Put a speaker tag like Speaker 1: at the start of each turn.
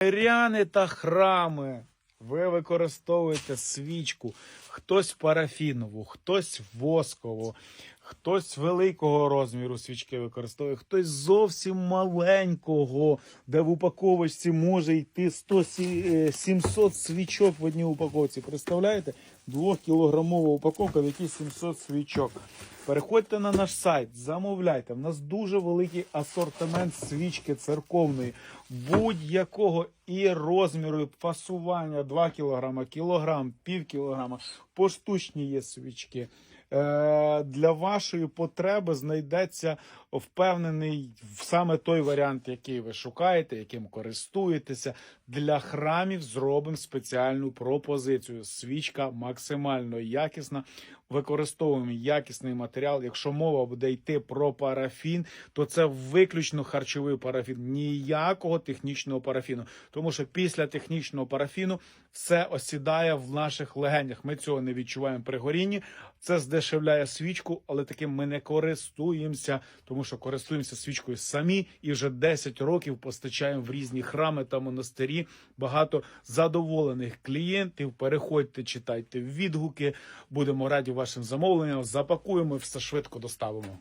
Speaker 1: Ряни та храми. Ви використовуєте свічку, хтось парафінову, хтось воскову, хтось великого розміру свічки використовує, хтось зовсім маленького, де в упаковочці може йти 100, е, 700 свічок в одній упаковці. Представляєте? Двохкілограмова упаковка, в якій 700 свічок. Переходьте на наш сайт, замовляйте. В нас дуже великий асортимент свічки церковної, будь-якого і розміру, і фасування 2 кг, кілограм, пів кілограма. Поштучні є свічки. Е, Для вашої потреби знайдеться впевнений саме той варіант, який ви шукаєте, яким користуєтеся. Для храмів зробимо спеціальну пропозицію. Свічка максимально якісна. Використовуємо якісний матеріал. Якщо мова буде йти про парафін, то це виключно харчовий парафін, ніякого технічного парафіну. Тому що після технічного парафіну все осідає в наших легенях. Ми цього не відчуваємо при горінні. Це здешевляє свічку, але таким ми не користуємося, тому що користуємося свічкою самі і вже 10 років постачаємо в різні храми та монастирі. Багато задоволених клієнтів. Переходьте, читайте відгуки. Будемо раді вашим замовленням. Запакуємо все швидко доставимо.